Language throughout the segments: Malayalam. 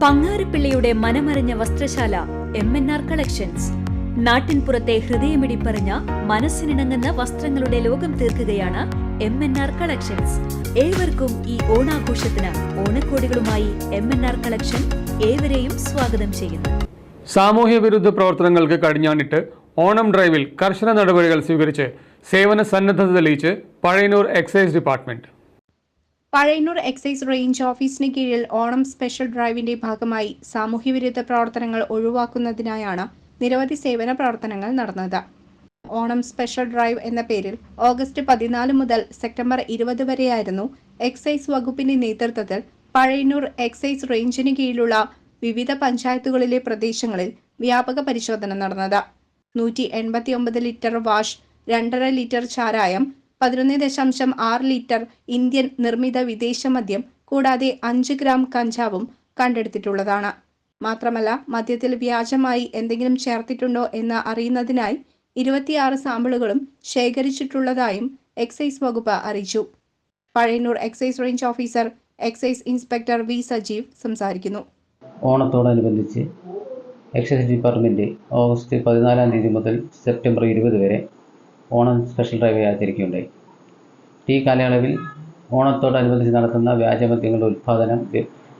പങ്ങാരപ്പിള്ളിയുടെ മനമറിഞ്ഞ വസ്ത്രശാല എം എൻ ആർ കളക്ഷൻസ് നാട്ടിൻപുറത്തെ ഹൃദയമിടിപ്പറിഞ്ഞ മനസ്സിനിണങ്ങുന്ന വസ്ത്രങ്ങളുടെ ലോകം തീർക്കുകയാണ് എം എൻ ആർ കളക്ഷൻസ് ഏവർക്കും ഈ ഓണാഘോഷത്തിന് ഓണക്കോടികളുമായി എം എൻ ആർ കളക്ഷൻ ഏവരെയും സ്വാഗതം ചെയ്യുന്നു. സാമൂഹ്യ വിരുദ്ധ പ്രവർത്തനങ്ങൾക്ക് കടിഞ്ഞാണിട്ട് ഓണം ഡ്രൈവിൽ കർശന നടപടികൾ സ്വീകരിച്ച് സേവന സന്നദ്ധത തെളിയിച്ച് Pazhayannur excise department Pazhayannur excise range ഓഫീസിന് കീഴിൽ ഓണം സ്പെഷ്യൽ ഡ്രൈവിന്റെ ഭാഗമായി സാമൂഹ്യവിരുദ്ധ പ്രവർത്തനങ്ങൾ ഒഴിവാക്കുന്നതിനായാണ് നിരവധി സേവന പ്രവർത്തനങ്ങൾ നടന്നത്. ഓണം സ്പെഷ്യൽ ഡ്രൈവ് എന്ന പേരിൽ ഓഗസ്റ്റ് പതിനാല് മുതൽ സെപ്റ്റംബർ ഇരുപത് വരെയായിരുന്നു എക്സൈസ് വകുപ്പിന്റെ നേതൃത്വത്തിൽ പഴയന്നൂർ എക്സൈസ് റേഞ്ചിന് കീഴിലുള്ള വിവിധ പഞ്ചായത്തുകളിലെ പ്രദേശങ്ങളിൽ വ്യാപക പരിശോധന നടന്നത്. നൂറ്റി എൺപത്തിയൊമ്പത് ലിറ്റർ വാഷ് രണ്ടര ലിറ്റർ ചാരായം പതിനൊന്ന് ദശാംശം ആറ് ലിറ്റർ ഇന്ത്യൻ നിർമ്മിത വിദേശ മദ്യം കൂടാതെ അഞ്ച് ഗ്രാം കഞ്ചാവും കണ്ടെടുത്തിട്ടുള്ളതാണ്. മാത്രമല്ല മദ്യത്തിൽ വ്യാജമായി എന്തെങ്കിലും ചേർത്തിട്ടുണ്ടോ എന്ന് അറിയുന്നതിനായി ഇരുപത്തിയാറ് സാമ്പിളുകളും ശേഖരിച്ചിട്ടുള്ളതായും എക്സൈസ് വകുപ്പ് അറിയിച്ചു. Pazhayannur excise range officer excise inspector V Sajeev സംസാരിക്കുന്നു. ഓണത്തോടനുബന്ധിച്ച് എക്സൈസ് ഡിപ്പാർട്ട്മെന്റ് ഓഗസ്റ്റ് പതിനാലാം തീയതി മുതൽ സെപ്റ്റംബർ ഇരുപത് വരെ ഓണം സ്പെഷ്യൽ ഡ്രൈവ് ആചരിക്കുകയുണ്ടായി. ഈ കാലയളവിൽ ഓണത്തോടനുബന്ധിച്ച് നടത്തുന്ന വ്യാജമദ്യങ്ങളുടെ ഉൽപ്പാദനം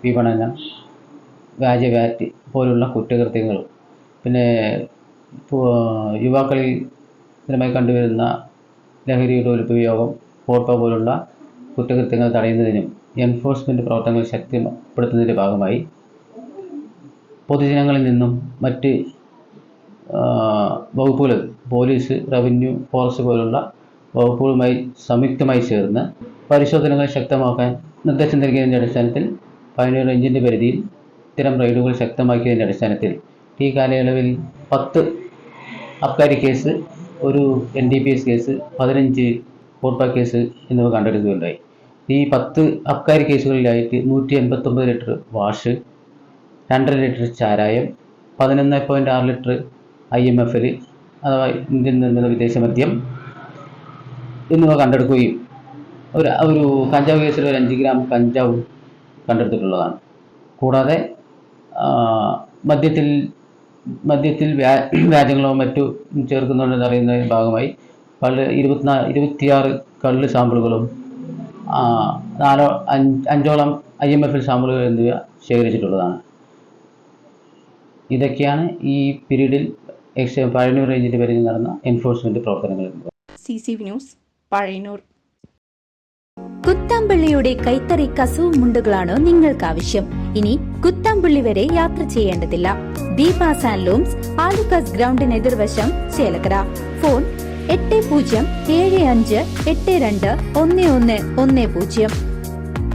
വിപണനം വ്യാജ വാറ്റ് പോലുള്ള കുറ്റകൃത്യങ്ങൾ പിന്നെ യുവാക്കളിൽ സ്ഥിരമായി കണ്ടുവരുന്ന ലഹരിയുടെ ഉപയോഗം ഫോട്ടോ പോലുള്ള കുറ്റകൃത്യങ്ങൾ തടയുന്നതിനും എൻഫോഴ്സ്മെന്റ് പ്രവർത്തനങ്ങൾ ശക്തിപ്പെടുത്തുന്നതിന്റെ ഭാഗമായി പൊതുജനങ്ങളിൽ നിന്നും മറ്റ് വകുപ്പുകൾ പോലീസ് റവന്യൂ ഫോറസ്റ്റ് പോലുള്ള വകുപ്പുകളുമായി സംയുക്തമായി ചേർന്ന് പരിശോധനകൾ ശക്തമാക്കാൻ നിർദ്ദേശം നൽകിയതിന്റെ അടിസ്ഥാനത്തിൽ പതിനേഴ് റേഞ്ചിന്റെ പരിധിയിൽ ഇത്തരം റെയ്ഡുകൾ ശക്തമാക്കിയതിന്റെ അടിസ്ഥാനത്തിൽ ഈ കാലയളവിൽ പത്ത് അബ്കാരി കേസ് ഒരു N D P S case പതിനഞ്ച് കോർപ്പ കേസ് എന്നിവ കണ്ടെടുക്കുകയുണ്ടായി ഈ പത്ത് അബ്കാരി കേസുകളിലായിട്ട് നൂറ്റി എൺപത്തൊമ്പത് ലിറ്റർ വാഷ് രണ്ടര ലിറ്റർ ചാരായം പതിനൊന്ന് പോയിന്റ് ആറ് ലിറ്റർ ഐ എം എഫിൽ അഥവാ ഇന്ത്യൻ നിർമ്മിത വിദേശ മദ്യം എന്നിവ കണ്ടെടുക്കുകയും ഒരു ഒരു കഞ്ചാവ് കേസിൽ ഒരു അഞ്ച് ഗ്രാം കഞ്ചാവ് കണ്ടെടുത്തിട്ടുള്ളതാണ്. കൂടാതെ മദ്യത്തിൽ മദ്യത്തിൽ വ്യാ വ്യാജങ്ങളോ മറ്റു ചേർക്കുന്നുണ്ടെന്ന് അറിയുന്നതിന് ഭാഗമായി കള്ള് ഇരുപത്തിനാ ഇരുപത്തിയാറ് കള്ള് സാമ്പിളുകളും നാലോ അഞ്ച് അഞ്ചോളം ഐ എം എഫിൽ സാമ്പിളുകൾ എന്നിവ ശേഖരിച്ചിട്ടുള്ളതാണ്. ഇതൊക്കെയാണ് ഈ പീരീഡിൽ എക്സ് പഴയന്നൂർ റേഞ്ചിന്റെ പരിധി നടന്ന എൻഫോഴ്സ്മെന്റ് പ്രവർത്തനങ്ങൾ. C C news. പഴയന്നൂർ. കുത്താമ്പള്ളിയുടെ കൈത്തറി കസവും മുണ്ടുകളാണോ നിങ്ങൾക്ക് ആവശ്യം ഇനി കുത്താമ്പള്ളി വരെ യാത്ര ചെയ്യേണ്ടതില്ല. ആൻഡ് ലൂംസ് ആലുക്കാസ് ഗ്രൗണ്ടിന് എതിർവശം ചേലക്കര. ഫോൺ എട്ട് പൂജ്യം ഏഴ് അഞ്ച് എട്ട് രണ്ട് ഒന്ന് ഒന്ന് ഒന്ന് പൂജ്യം.